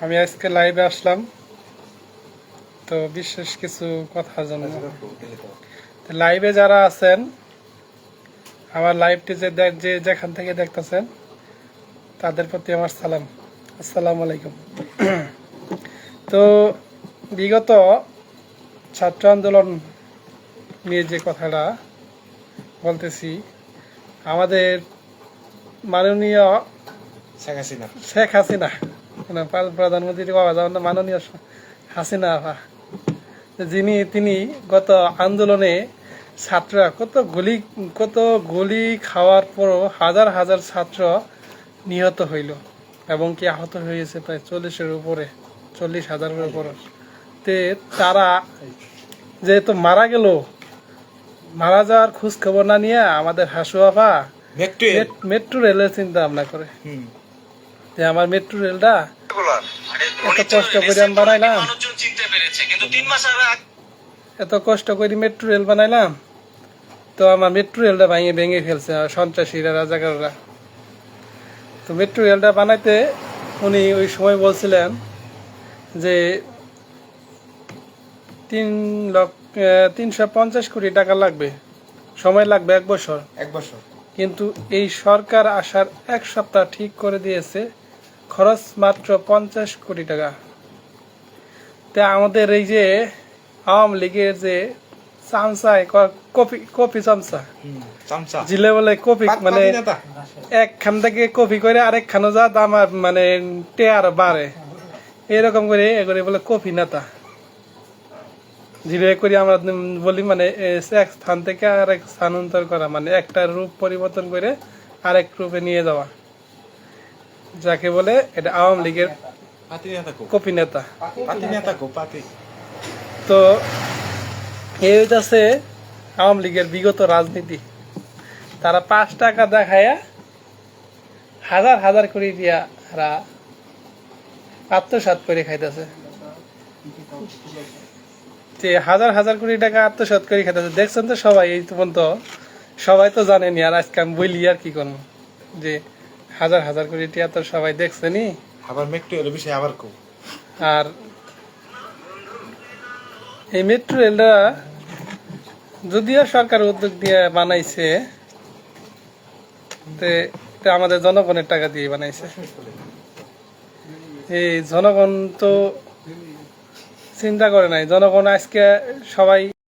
আমি আজকে লাইভে আসলাম। তো বিশেষ কিছু কথা জানাব। লাইভে যারা আছেন, আমার লাইভটি যে দেখ- যে যেখান থেকে দেখতেছেন, তাদের প্রতি আমার সালাম। আসসালামু আলাইকুম। তো বিগত ছাত্র আন্দোলন নিয়ে যে কথাটা বলতেছি আমাদের মাননীয় শেখ হাসিনা শেখ হাসিনা মানে প্রধানমন্ত্রী বাবা যেমন মাননীয় হাসিনা আপা। যিনি তিনি গত আন্দোলনে ছাত্ররা কত গুলি কত গুলি খাওয়ার পরও হাজার হাজার ছাত্র নিহত হইল এবং কি আহত হয়েছে প্রায় চল্লিশের উপরে চল্লিশ হাজারের উপরে তে তারা যেহেতু মারা গেল মারা যাওয়ার খোঁজ খবর না নিয়ে আমাদের হাসু আপা মেট- মেট্রো রেলের চিন্তা ভাবনা করে। হুম। যে আমার মেট্রো রেলটা এত কষ্ট করে আমি বানাইলাম। এত কষ্ট করে মেট্রো রেল বানাইলাম তো আমার মেট্রো রেলটা ভেঙে ভেঙে ফেলছে সন্ত্রাসীরা রাজাকাররা। তো মেট্রো রেলটা বানাইতে উনি ওই সময় বলছিলেন যে তিন লক্ষ তিনশো পঞ্চাশ কোটি টাকা লাগবে। সময় লাগবে এক বছর। এক বছর। কিন্তু এই সরকার আসার এক সপ্তাহ ঠিক করে দিয়েছে খরচ মাত্র পঞ্চাশ কোটি টাকা। তা আমাদের এই যে আওয়ামী লীগের যে চামচায় কপি কপি চামচা। জিলে বলে কপি মানে। একখান থেকে কপি করে আরেক খানো যা দাম মানে টেয়ার বাড়ে। এরকম করে এগুলি বলে কপি নেতা। যেভাবে করে আমরা বলি মানে এক স্থান থেকে আরেক স্থানান্তর করা মানে একটা রূপ পরিবর্তন করে আরেক রূপে নিয়ে যাওয়া। যাকে বলে এটা আওয়ামী লীগের কপি নেতা। তো এই হইতাছে আওয়ামী লীগের বিগত রাজনীতি। তারা পাঁচ টাকা দেখায়া হাজার হাজার কোটি দিয়া তারা আত্মসাত করে খাইতেছে। যে হাজার হাজার কোটি টাকা আত্মসাত করে খাইতেছে দেখছেন তো সবাই এই পর্যন্ত সবাই তো জানেনি আর আজকে আমি বলি আর কি করব। যে হাজার হাজার কোটি টিয়া তো সবাই দেখছেনি। আবার মেট্রুয়েল বিষয় আবার কো আর এই মেট্রো রেলটা যদিও সরকার উদ্যোগ দিয়ে বানাইছে তে তে আমাদের জনগণের টাকা দিয়ে বানাইছে। এই জনগণ তো চিন্তা করে নাই। জনগণ আজকে সবাই